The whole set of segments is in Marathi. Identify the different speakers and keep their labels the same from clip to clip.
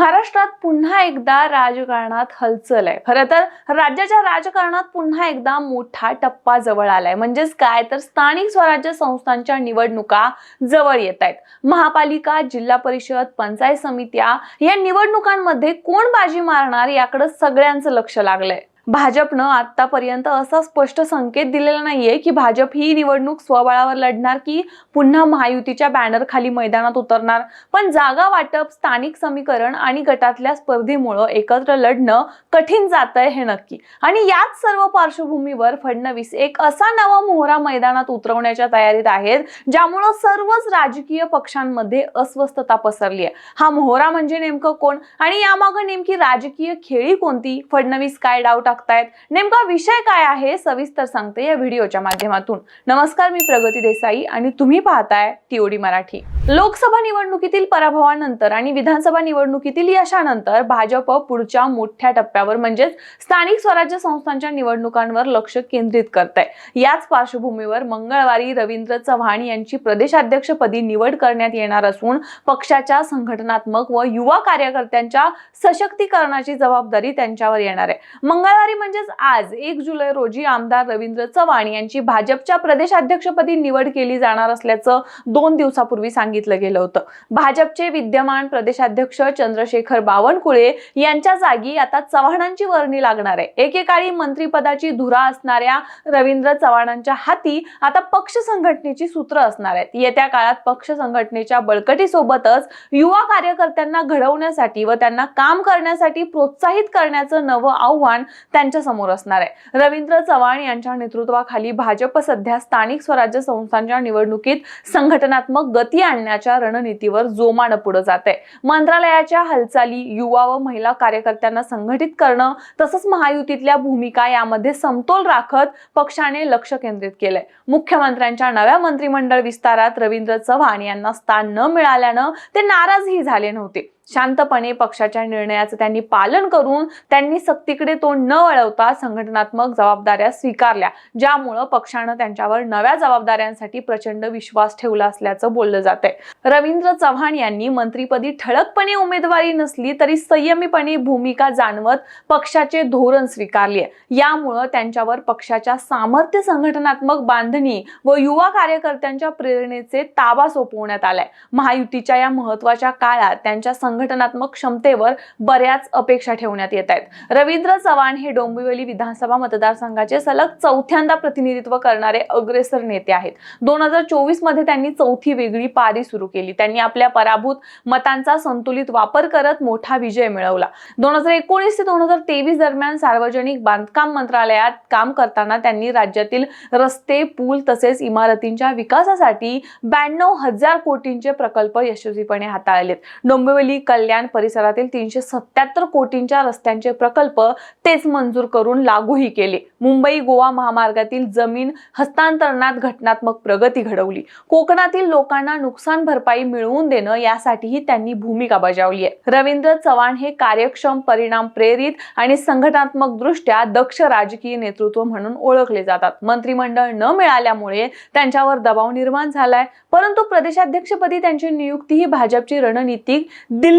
Speaker 1: महाराष्ट्रात पुन्हा एकदा राजकारणात हलचल आहे. खरं तर राज्याच्या राजकारणात पुन्हा एकदा मोठा टप्पा जवळ आलाय. म्हणजेच काय? तर स्थानिक स्वराज्य संस्थांच्या निवडणुका जवळ येत आहेत. महापालिका जिल्हा परिषद पंचायत समित्या या निवडणुकांमध्ये कोण बाजी मारणार याकडे सगळ्यांचं लक्ष लागलंय. भाजपनं आतापर्यंत असा स्पष्ट संकेत दिलेला नाहीये की भाजप ही निवडणूक स्वबळावर लढणार की पुन्हा महायुतीच्या बॅनर खाली मैदानात उतरणार. पण जागा वाटप स्थानिक समीकरण आणि गटातल्या स्पर्धेमुळं एकत्र लढणं कठीण जातंय हे नक्की. आणि याच सर्व पार्श्वभूमीवर फडणवीस एक असा नवा मोहरा मैदानात उतरवण्याच्या तयारीत आहेत ज्यामुळं सर्वच राजकीय पक्षांमध्ये अस्वस्थता पसरली आहे हा मोहरा म्हणजे नेमकं कोण? आणि यामागं नेमकी राजकीय खेळी कोणती? फडणवीस काय डाव टाकतायत. नेमका विषय काय आहे सविस्तर सांगते या व्हिडिओच्या माध्यमातून. नमस्कार मी प्रगती देसाई आणि तुम्ही पाहताय टीओडी मराठी. लोकसभा निवडणुकीतील पराभवानंतर आणि विधानसभा निवडणुकीतील यशानंतर भाजप पुढच्या मोठ्या टप्प्यावर म्हणजेच स्थानिक स्वराज्य संस्थांच्या निवडणुकांवर लक्ष केंद्रित करत आहे याच पार्श्वभूमीवर मंगळवारी रवींद्र चव्हाण यांची प्रदेशाध्यक्षपदी निवड करण्यात येणार असून पक्षाच्या संघटनात्मक व युवा कार्यकर्त्यांच्या सशक्तीकरणाची जबाबदारी त्यांच्यावर येणार आहे. मंगळवारी म्हणजेच आज एक जुलै रोजी आमदार रवींद्र चव्हाण यांची भाजपच्या प्रदेशाध्यक्षपदी निवड केली जाणार असल्याचं दोन दिवसापूर्वी सांगितलं गेलं होतं. भाजपचे विद्यमान प्रदेशाध्यक्ष चंद्रशेखर बावनकुळे यांच्या जागी आता चव्हाणांची वर्णी लागणार आहे. एकेकाळी मंत्रीपदाची धुरा असणाऱ्या रवींद्र चव्हाणांच्या हाती आता पक्ष संघटनेची सूत्र असणार आहेत. येत्या काळात पक्ष संघटनेच्या बळकटीसोबतच युवा कार्यकर्त्यांना घडवण्यासाठी व त्यांना काम करण्यासाठी प्रोत्साहित करण्याचं नवं आव्हान त्यांच्यासमोर असणार आहे. रवींद्र चव्हाण यांच्या नेतृत्वाखाली भाजप सध्या स्थानिक स्वराज्य संस्थांच्या निवडणुकीत संघटनात्मक गती आणण्याच्या रणनीतीवर जोमानं पुढे जात आहे. मंत्रालयाच्या हालचाली युवा व महिला कार्यकर्त्यांना संघटित करणं तसंच महायुतीतल्या भूमिका यामध्ये समतोल राखत पक्षाने लक्ष केंद्रित केलंय. मुख्यमंत्र्यांच्या नव्या मंत्रिमंडळ विस्तारात रवींद्र चव्हाण यांना स्थान न मिळाल्यानं ते नाराजही झाले नव्हते. शांतपणे पक्षाच्या निर्णयाचं त्यांनी पालन करून त्यांनी सक्तीकडे तोंड न वळवता संघटनात्मक जबाबदाऱ्या स्वीकारल्या. ज्यामुळं पक्षानं त्यांच्यावर नव्या जबाबदाऱ्यांसाठी प्रचंड विश्वास ठेवला असल्याचं बोललं जात आहे रवींद्र चव्हाण यांनी मंत्रीपदी ठळकपणे उमेदवारी नसली तरी संयमीपणे भूमिका जाणवत पक्षाचे धोरण स्वीकारले यामुळं त्यांच्यावर पक्षाच्या सामर्थ्य संघटनात्मक बांधणी व युवा कार्यकर्त्यांच्या प्रेरणेचे ताबा सोपवण्यात आलाय. महायुतीच्या या महत्त्वाच्या काळात त्यांच्या संघटनात्मक क्षमतेवर बऱ्याच अपेक्षा ठेवण्यात येत आहेत. रवींद्र चव्हाण हे डोंबिवली विधानसभा मतदारसंघाचे सलग चौथ्यांदा प्रतिनिधित्व करणारे अग्रेसर नेते आहेत. दोन हजार चोवीसमध्ये त्यांनी चौथी वेगळी पारी सुरू केली. त्यांनी आपल्या पराभूत मतांचा संतुलित वापर करत मोठा विजय मिळवला. दोन हजार एकोणीस ते दोन हजार तेवीस दरम्यान सार्वजनिक बांधकाम मंत्रालयात काम करताना त्यांनी राज्यातील रस्ते पूल तसेच इमारतींच्या विकासासाठी ब्याण्णव हजार कोटींचे प्रकल्प यशस्वीपणे हाताळलेत. डोंबिवली कल्याण परिसरातील तीनशे सत्याहत्तर कोटींच्या रस्त्यांचे प्रकल्प तेच मंजूर करून लागूही केले. मुंबई गोवा महामार्गातील जमीन हस्तांतरणात घटनात्मक प्रगती घडवली. कोकणातील लोकांना नुकसान भरपाई मिळवून देणं यासाठीही त्यांनी भूमिका बजावली आहे. रवींद्र चव्हाण हे कार्यक्षम परिणाम प्रेरित आणि संघटनात्मक दृष्ट्या दक्ष राजकीय नेतृत्व म्हणून ओळखले जातात. मंत्रिमंडळ न मिळाल्यामुळे त्यांच्यावर दबाव निर्माण झालाय. परंतु प्रदेशाध्यक्षपदी त्यांची नियुक्ती ही भाजपची रणनीतिक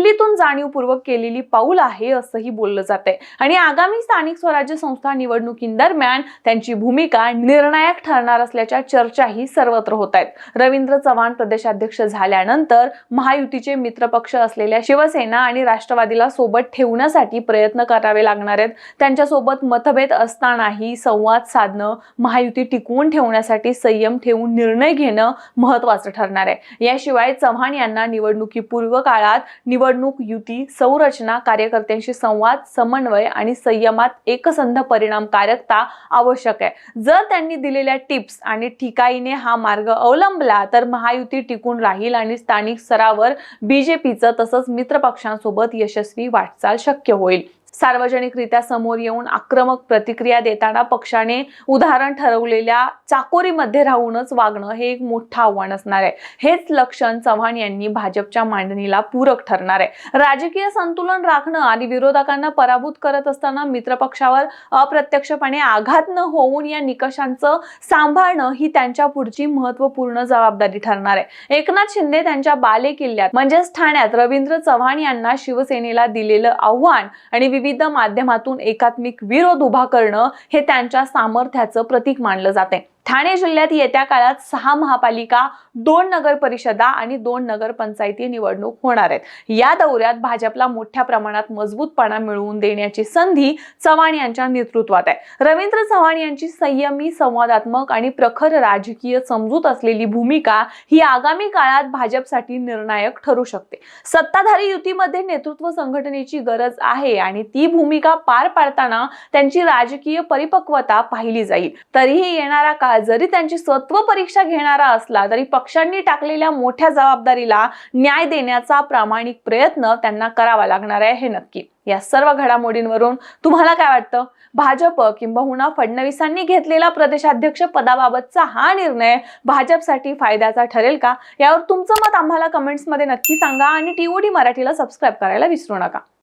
Speaker 1: दिल्लीतून जाणीवपूर्वक केलेली पाऊल आहे असंही बोललं जात आहे आणि आगामी स्थानिक स्वराज्य संस्था निवडणुकीदरम्यान त्यांची भूमिका निर्णायक ठरणार असल्याच्या चर्चाही सर्वत्र होत आहेत रवींद्र चव्हाण प्रदेशाध्यक्ष झाल्यानंतर महायुतीचे मित्रपक्ष असलेल्या शिवसेना आणि राष्ट्रवादीला सोबत ठेवण्यासाठी प्रयत्न करावे लागणार आहेत. त्यांच्यासोबत मतभेद असतानाही संवाद साधणं महायुती टिकवून ठेवण्यासाठी संयम ठेवून निर्णय घेणं महत्वाचं ठरणार आहे. याशिवाय चव्हाण यांना निवडणुकीपूर्व काळात निवड निवडणूक युती संरचना कार्यकर्त्यांशी संवाद समन्वय आणि संयमात एकसंध परिणामकारकता आवश्यक आहे. जर त्यांनी दिलेल्या टिप्स आणि ठिकाईने हा मार्ग अवलंबला तर महायुती टिकून राहील आणि स्थानिक स्तरावर बीजेपीचं तसंच मित्रपक्षांसोबत यशस्वी वाटचाल शक्य होईल. सार्वजनिकरित्या समोर येऊन आक्रमक प्रतिक्रिया देताना पक्षाने उदाहरण ठरवलेल्या चाकोरीमध्ये राहूनच वागणं हे एक मोठं आव्हान असणार आहे. हेच लक्षण चव्हाण यांनी भाजपच्या मांडणीला पूरक ठरणार आहे. राजकीय संतुलन राखणं आणि विरोधकांना पराभूत करत असताना मित्रपक्षावर अप्रत्यक्षपणे आघात न होऊन या निकषांचं सांभाळणं ही त्यांच्या पुढची महत्त्वपूर्ण जबाबदारी ठरणार आहे. एकनाथ शिंदे त्यांच्या बाले किल्ल्यात म्हणजेच ठाण्यात रवींद्र चव्हाण यांना शिवसेनेला दिलेलं आव्हान आणि विविध माध्यमातून एकात्मिक विरोध उभा करणं हे त्यांच्या सामर्थ्याचं प्रतीक मानलं जाते ठाणे जिल्ह्यात येत्या काळात सहा महापालिका दोन नगर परिषदा आणि दोन नगरपंचायती निवडणूक होणार आहेत. या दौऱ्यात भाजपला मोठ्या प्रमाणात मजबूतपणा मिळवून देण्याची संधी चव्हाण यांच्या नेतृत्वात आहे. रवींद्र चव्हाण यांची संयमी संवादात्मक आणि प्रखर राजकीय समजूत असलेली भूमिका ही आगामी काळात भाजपसाठी निर्णायक ठरू शकते. सत्ताधारी युतीमध्ये नेतृत्व संघटनेची गरज आहे आणि ती भूमिका पार पाडताना त्यांची राजकीय परिपक्वता पाहिली जाईल. तरीही येणारा काळ जरी त्यांची सत्व परीक्षा घेणारा असला तरी पक्षांनी टाकलेल्या मोठ्या जबाबदारीला न्याय देण्याचा प्रामाणिक प्रयत्न त्यांना करावा लागणार आहे हे नक्की. या सर्व घडामोडींवरून तुम्हाला काय वाटतं? भाजप किंबहुना फडणवीसांनी घेतलेला प्रदेशाध्यक्ष पदाबाबतचा हा निर्णय भाजपसाठी फायद्याचा ठरेल का? यावर तुमचं मत आम्हाला कमेंट्समध्ये नक्की सांगा आणि टीओडी मराठीला सबस्क्राईब करायला विसरू नका.